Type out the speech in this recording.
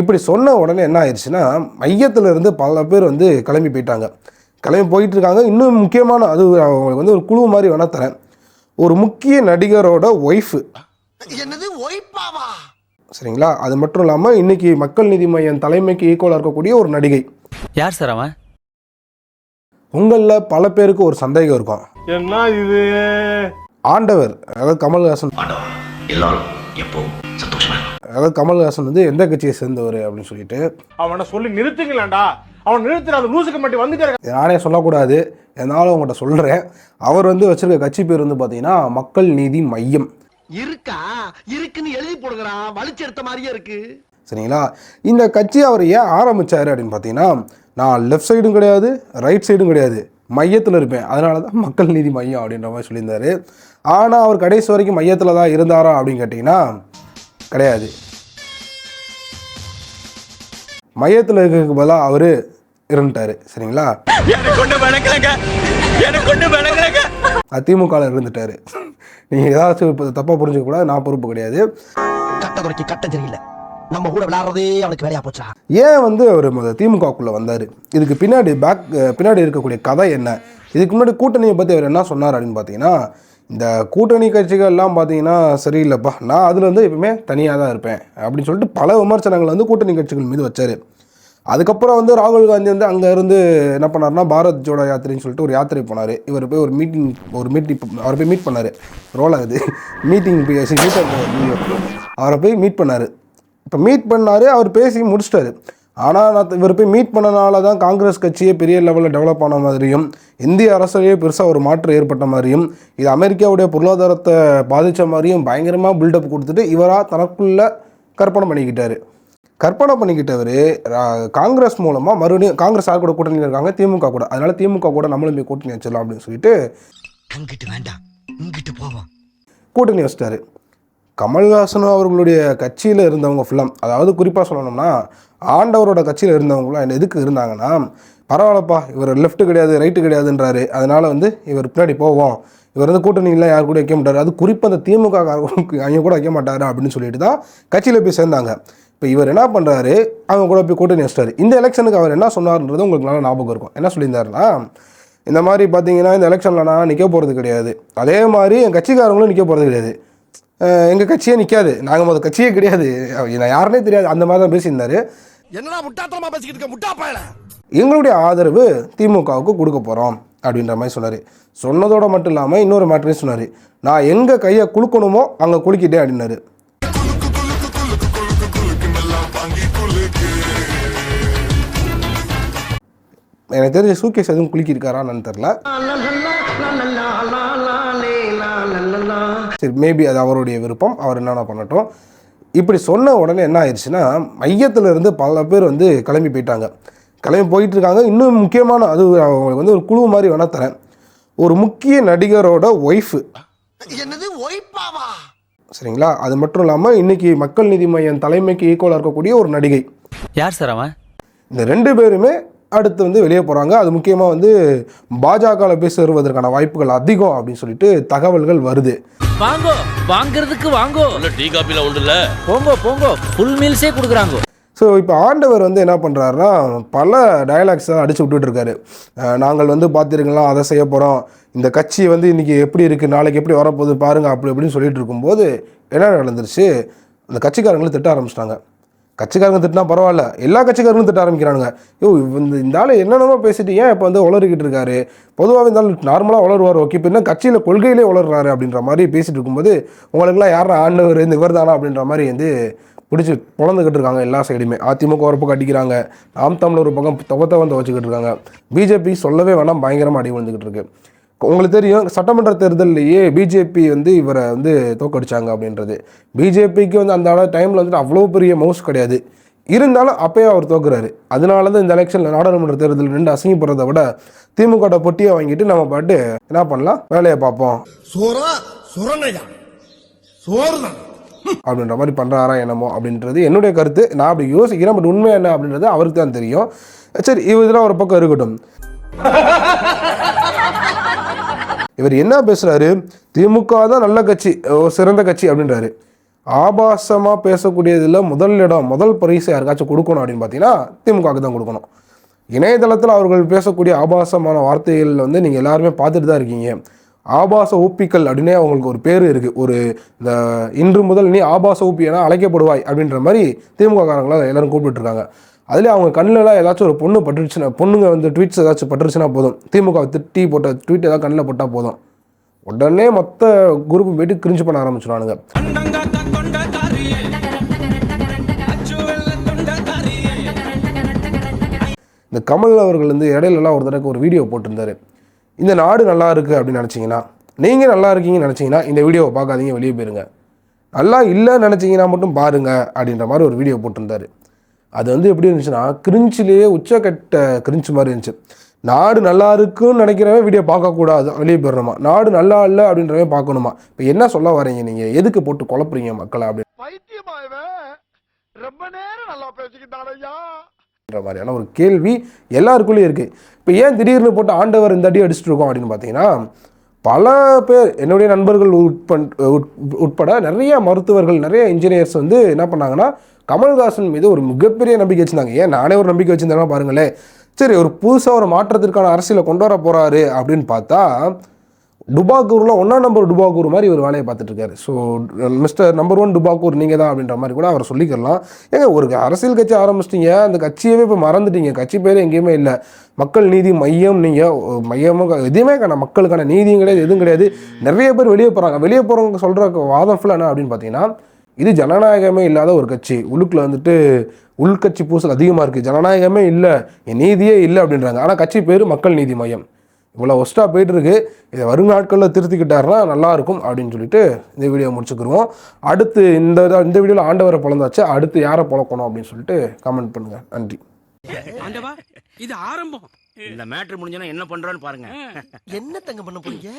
இப்படி சொன்ன உடனே என்ன ஆயிடுச்சுன்னா மையத்துல இருந்து பல பேர் வந்து கிளம்பி போயிட்டாங்க. கிளம்பி போயிட்டு இருக்காங்க இன்னும் முக்கியமான அது அவங்களுக்கு வந்து ஒரு குழு மாதிரி வேணா தரேன். ஒரு முக்கிய நடிகரோட ஒய்ஃபு என்னது ஒய்ப்பாவா சரிங்களா? அது மட்டும் இல்லாமல் இன்னைக்கு மக்கள் நீதி மையம் தலைமைக்கு ஈக்குவலாக இருக்கக்கூடிய ஒரு நடிகை. யார் சார் அவன்? உங்களில் பல பேருக்கு ஒரு சந்தேகம் இருக்கும். என்ன இது? ஆண்டவர் அதாவது கமல்ஹாசன். எல்லாரும். எப்பவும் சந்தோஷமா அதாவது கமல்ஹாசன் வந்து எந்த கட்சியை சேர்ந்தவர் அப்படின்னு சொல்லிட்டு அவனை சொல்லி நிறுத்துங்களேன்டா. அவன் நிறுத்துற அந்த லூசுக்கு மட்டும் வந்துட்டே நானே சொல்லக்கூடாது. என்னாலும் உங்கள்கிட்ட சொல்கிறேன் அவர் வந்து வச்சிருக்க கட்சி பேர் வந்து பார்த்தீங்கன்னா மக்கள் நீதி மையம். இருக்கா? இருக்குன்னு எழுதி போடுங்கடா. வலிச்சு எடுத்த மாதிரியே இருக்கு. சரிங்களா? இந்த கட்சி அவர் ஏன் ஆரம்பிச்சாரு அப்படின்னு பார்த்தீங்கன்னா நான் லெஃப்ட் சைடும் கிடையாது ரைட் சைடும் கிடையாது. மையத்தில் இருப்பேன். அதனால தான் மக்கள் நீதி மையம் அப்படின்ற மாதிரி சொல்லியிருந்தாரு. ஆனால் அவர் கடைசி வரைக்கும் மையத்தில் தான் இருந்தாரா அப்படின்னு கேட்டிங்கன்னா கிடையாது. மையத்தில் இருக்கிறதுக்கு பதிலாக அவர் இருந்துட்டாரு சரிங்களா? அதிமுகவில் இருந்துட்டாரு. நீங்கள் ஏதாச்சும் இப்போ தப்பாக புரிஞ்சுக்க கூடாது நான் பொறுப்பு கிடையாது. கட்ட குறைக்கு கட்டம் சரியில்லை நம்ம கூட விளாட்றதே அவனுக்கு வேலையா போச்சா ஏன் வந்து அவர் திமுகக்குள்ளே வந்தார் இதுக்கு பின்னாடி பேக் பின்னாடி இருக்கக்கூடிய கதை என்ன இதுக்கு முன்னாடி கூட்டணியை பற்றி அவர் என்ன சொன்னார் அப்படின்னு பார்த்தீங்கன்னா இந்த கூட்டணி கட்சிகள்லாம் பார்த்தீங்கன்னா சரியில்லைப்பா நான் அதில் வந்து எப்பவுமே தனியாக தான் இருப்பேன் அப்படின்னு சொல்லிட்டு பல விமர்சனங்கள் வந்து கூட்டணி கட்சிகள் மீது வச்சார் அதுக்கப்புறம் வந்து ராகுல் காந்தி வந்து அங்கே இருந்து என்ன பண்ணார்னா பாரத் ஜோடோ யாத்திரைன்னு சொல்லிட்டு ஒரு யாத்திரை போனார் இவர் போய் ஒரு மீட்டிங் ஒரு மீட்டிங் அவரை போய் மீட் பண்ணார் ரோல் ஆகுது மீட்டிங் மீட் அவரை போய் மீட் பண்ணார் இப்போ மீட் பண்ணார் அவர் பேசி முடிச்சிட்டாரு. ஆனால் நான் இவர் போய் மீட் பண்ணனால தான் காங்கிரஸ் கட்சியே பெரிய லெவலில் டெவலப் ஆன மாதிரியும் இந்திய அரசிலேயே பெருசாக ஒரு மாற்றம் ஏற்பட்ட மாதிரியும் இது அமெரிக்காவுடைய பொருளாதாரத்தை பாதித்த மாதிரியும் பயங்கரமாக பில்டப் கொடுத்துட்டு இவராக தனக்குள்ள கற்பனை பண்ணிக்கிட்டாரு. கற்பனை பண்ணிக்கிட்டவர் காங்கிரஸ் மூலமாக மறுபடியும் காங்கிரஸ் யார் கூட கூட்டணி இருக்காங்க திமுக கூட. அதனால திமுக கூட நம்மளும் போய் கூட்டணி வச்சிடலாம் அப்படின்னு சொல்லிட்டு கூட்டணி வச்சிட்டாரு. கமல்ஹாசனும் அவர்களுடைய கட்சியில் இருந்தவங்க ஃபுல்லாக அதாவது குறிப்பாக சொல்லணும்னா ஆண்டவரோட கட்சியில் இருந்தவங்களாம் என்ன எதுக்கு இருந்தாங்கன்னா பரவாயில்லப்பா இவர் லெஃப்ட் கிடையாது ரைட்டு கிடையாதுன்றாரு. அதனால் வந்து இவர் பின்னாடி போவோம். இவர் வந்து கூட்டணியெலாம் யார் கூட வைக்க மாட்டார். அது குறிப்பாக அந்த திமுக அவங்க கூட வைக்க மாட்டார் அப்படின்னு சொல்லிட்டு தான் கட்சியில் போய் சேர்ந்தாங்க. இப்போ இவர் என்ன பண்ணுறாரு அவங்க கூட போய் கூட்டணி வச்சிட்டாரு. இந்த எலெக்ஷனுக்கு அவர் என்ன சொன்னார்ன்றது உங்களுக்கு நல்லா ஞாபகம் இருக்கும். என்ன சொல்லியிருந்தாருன்னா இந்த மாதிரி பார்த்தீங்கன்னா இந்த எலெக்ஷனில் நான் நிற்க போகிறது கிடையாது. அதே மாதிரி என் கட்சிக்காரங்களும் நிற்க போகிறது கிடையாது. எங்கள் கட்சியே நிற்காது நாங்கள் முதல் கட்சியே கிடையாது நான் யாருனே தெரியாது அந்த மாதிரி தான் பேசியிருந்தாரு என்னடா முட்டாத்தனமா பேசிக்கிட்டு இருக்க முட்டா பயல எங்களுடைய ஆதரவு திமுகவுக்கு கொடுக்க போகிறோம் அப்படின்ற மாதிரி சொன்னார் சொன்னதோட மட்டும் இல்லாமல் இன்னொரு மேட்டரையும் சொன்னார் நான் எங்கே கையை குலுக்கணுமோ அங்கே குலுக்கிட்டேன் அப்படின்னாரு எனக்கு தெரிஞ்ச சூக்கேஸ் எதுவும் குலுக்கியிருக்காரான்னு தெரில சரி மேபி அது அவருடைய விருப்பம் அவர் என்னென்ன பண்ணட்டும். இப்படி சொன்ன உடனே என்ன ஆயிடுச்சுன்னா மையத்துல இருந்து பல பேர் வந்து கிளம்பி போயிட்டாங்க. கிளம்பி போயிட்டு இருக்காங்க இன்னும் முக்கியமான அது அவங்களுக்கு வந்து ஒரு குழு மாதிரி வேணா தரேன். ஒரு முக்கிய நடிகரோட ஒய்ஃபு என்னது ஒய்ப்பாவா சரிங்களா? அது மட்டும் இல்லாமல் இன்னைக்கு மக்கள் நீதி மையம் தலைமைக்கு ஈக்குவலாக இருக்கக்கூடிய ஒரு நடிகை. யார் சார் அவன்? இந்த ரெண்டு பேருமே அடுத்து வந்து வெளியே போகிறாங்க அது முக்கியமாக வந்து பாஜகவில் போய் சேருவதற்கான வாய்ப்புகள் அதிகம் அப்படின்னு சொல்லிட்டு தகவல்கள் வருது. வாங்கோ வாங்குறதுக்கு வாங்கோ. டீ காப்பில உண்டு இல்ல போங்கோ. போங்கோ ஃபுல் மீல்ஸே கொடுக்குறாங்கோ. ஸோ இப்போ ஆண்டவர் வந்து என்ன பண்ணுறாருன்னா பல டயலாக்ஸை அடிச்சு விட்டுட்டு இருக்காரு. அஹ் நாங்கள் வந்து பார்த்துருக்கலாம் அதை செய்ய போகிறோம் இந்த கட்சி வந்து இன்றைக்கி எப்படி இருக்குது நாளைக்கு எப்படி வரப்போகுது பாருங்கள் அப்படி இப்படின்னு சொல்லிட்டு இருக்கும்போது என்ன நடந்துருச்சு? அந்த கட்சிக்காரங்களும் திட்ட ஆரம்பிச்சிட்டாங்க. கட்சிக்காரங்க திட்டினா பரவாயில்ல. எல்லா கட்சிக்காரங்களும் திட்ட ஆரம்பிக்கிறானுங்க. யோ இந்த இந்த ஆள் என்னென்னமோ பேசிட்டு ஏன் இப்போ வந்து உளறிக்கிட்டு இருக்காரு? பொதுவாக இந்த ஆள் நார்மலாக உளருவார். ஓகே இப்போ என்ன கட்சியில் கொள்கையிலே உளர்றாரு அப்படின்ற மாதிரி பேசிட்டு இருக்கும்போது உங்களுக்குலாம் யாரா ஆண்டவர் இந்த இவர் தானா அப்படின்ற மாதிரி வந்து பிடிச்சி பொழந்துக்கிட்டு இருக்காங்க எல்லா சைடுமே. அதிமுக ஒரு பக்கம் அடிக்கிறாங்க. நாம் தமிழ் ஒரு பக்கம் தொகத்தை வந்து வச்சுக்கிட்டு இருக்காங்க. பிஜேபி சொல்லவே வேணாம் பயங்கரமாக அடி விழுந்துக்கிட்டு இருக்குது உங்களுக்கு தெரியும் சட்டமன்ற தேர்தல்லையே பிஜேபி வந்து இவரை வந்து தோக்கடிச்சாங்க அப்படின்றது. பிஜேபிக்கு வந்து அந்த டைமில் வந்துட்டு அவ்வளோ பெரிய மவுஸ் கிடையாது. இருந்தாலும் அப்பயே அவர் தோக்குறாரு. அதனால தான் இந்த எலெக்ஷனில் நாடாளுமன்ற தேர்தல் ரெண்டு அசிங்கப்படுறதை விட திமுக பொட்டியை வாங்கிட்டு நம்ம பாட்டு என்ன பண்ணலாம்? வேலையை பார்ப்போம். அப்படின்ற மாதிரி பண்ணுறாரா என்னமோ அப்படின்றது என்னுடைய கருத்து. நான் அப்படி யோசிக்கிறேன். பட் உண்மை என்ன அப்படின்றது அவருக்கு தான் தெரியும். சரி இதெல்லாம் ஒரு பக்கம் இருக்கட்டும். இவர் என்ன பேசுகிறாரு திமுக தான் நல்ல கட்சி ஓ, சிறந்த கட்சி அப்படின்றாரு. ஆபாசமாக பேசக்கூடியதில் முதல் இடம் முதல் பரிசு யாருக்காச்சும் கொடுக்கணும் அப்படின்னு பார்த்தீங்கன்னா திமுகவுக்கு தான் கொடுக்கணும். இணையதளத்தில் அவர்கள் பேசக்கூடிய ஆபாசமான வார்த்தைகள் வந்து நீங்கள் எல்லாருமே பார்த்துட்டு தான் இருக்கீங்க. ஆபாச ஊப்பிக்கள் அப்படின்னே அவங்களுக்கு ஒரு பேர் இருக்குது ஒரு இந்த இன்று முதல் நீ ஆபாச ஊப்பி என அழைக்கப்படுவாய் அப்படின்ற மாதிரி திமுக காரங்களை எல்லோரும் கூப்பிட்டுருக்காங்க அதுலேயே அவங்க கண்ணிலலாம் ஏதாச்சும் ஒரு பொண்ணு பட்டுருச்சுன்னா பொண்ணுங்க வந்து ட்வீட்ஸ் ஏதாச்சும் பட்டுருச்சுன்னா போதும். திமுக திட்டி போட்ட ட்வீட் ஏதாவது கண்ணில் போட்டால் போதும். உடனே மொத்த குரூப் போயிட்டு கிரிஞ்சு பண்ண ஆரம்பிச்சிடுவானுங்க இந்த கமல் அவர்கள் வந்து இடையிலலாம் ஒரு தடவை ஒரு வீடியோ போட்டிருந்தாரு. இந்த நாடு நல்லா இருக்குது அப்படின்னு நினச்சிங்கன்னா நீங்கள் நல்லா இருக்கீங்கன்னு நினச்சிங்கன்னா இந்த வீடியோவை பார்க்காதீங்க வெளியே போயிருங்க. நல்லா இல்லைன்னு நினச்சிங்கன்னா மட்டும் பாருங்க அப்படின்ற மாதிரி ஒரு வீடியோ போட்டிருந்தாரு. அது வந்து எப்படி இருந்துச்சுன்னா கிரிஞ்சிலேயே உச்சக்கட்ட கிரிஞ்சு மாதிரி இருந்துச்சு. நாடு நல்லா இருக்குன்னு நினைக்கிறவன் வீடியோ பார்க்கக்கூடாது வெளியே போயிடணுமா? நாடு நல்லா இல்லை அப்படின்றவன் பார்க்கணுமா? இப்போ என்ன சொல்ல வரீங்க நீங்கள் எதுக்கு போட்டு குழப்புறீங்க மக்களை அப்படின்னு? மாதிரியான ஒரு கேள்வி எல்லாருக்குள்ளேயும் இருக்குது இப்போ ஏன் திடீர்னு போட்டு ஆண்டவர் இந்த அடி அடிச்சுட்டு இருக்கோம் அப்படின்னு பார்த்தீங்கன்னா பல பேர் என்னுடைய நண்பர்கள் உட்பன் உட்- உட்பட நிறைய மருத்துவர்கள் நிறைய இன்ஜினியர்ஸ் வந்து என்ன பண்ணாங்கன்னா கமல்ஹாசன் மீது ஒரு மிகப்பெரிய நம்பிக்கை வச்சுருந்தாங்க. ஏன்? நானே ஒரு நம்பிக்கை வச்சுருந்தேன்னா பாருங்களேன். சரி ஒரு புதுசாக ஒரு மாற்றத்திற்கான அரசியலை கொண்டு வர போகிறாரு அப்படின்னு பார்த்தா டுபாக்கூரில் ஒன்றா நம்பர் டுபாக்கூர் மாதிரி ஒரு வேலையை பார்த்துட்ருக்காரு ஸோ மிஸ்டர் நம்பர் ஒன் டுபாக்கூர் நீங்கள் தான் அப்படின்ற மாதிரி கூட அவர் சொல்லிக்கலாம். ஏங்க ஒரு அரசியல் கட்சி ஆரம்பிச்சிட்டீங்க. அந்த கட்சியவே இப்போ மறந்துட்டீங்க. கட்சி பேர் எங்கேயுமே இல்லை. மக்கள் நீதி மையம் நீங்கள் மையமும் எதுவுமே கிடையாது மக்களுக்கான நீதியும் கிடையாது எதுவும் கிடையாது. நிறைய பேர் வெளியே போகிறாங்க வெளியே போகிறவங்க சொல்கிற வாதம் ஃபுல்லாக என்ன அப்படின்னு பார்த்தீங்கன்னா இது ஜனநாயகமே இல்லாத ஒரு கட்சி. உள்ளுக்குள்ள வந்துட்டு உள்கட்சி பூசல் அதிகமாக இருக்குது ஜனநாயகமே இல்லை நீதியே இல்லை அப்படின்றாங்க. ஆனால் கட்சி பேர் மக்கள் நீதி மையம். இவ்வளோ ஒஸ்ட்டாக போயிட்டு இருக்கு இதை வருங்காட்களில் திருத்திக்கிட்டாருன்னா நல்லா இருக்கும் அப்படின்னு சொல்லிட்டு இந்த வீடியோ முடிச்சுக்கிருவோம். அடுத்து இந்த இந்த வீடியோவில் ஆண்டவரை பிறந்தாச்சு. அடுத்து யாரை பிழக்கணும் அப்படின்னு சொல்லிட்டு கமெண்ட் பண்ணுங்கள் நன்றி. ஆண்டவா இது ஆரம்பம். இந்த மேட்ரு முடிஞ்சோன்னா என்ன பண்றோன்னு பாருங்க. என்ன தங்க பண்ண போறீங்க?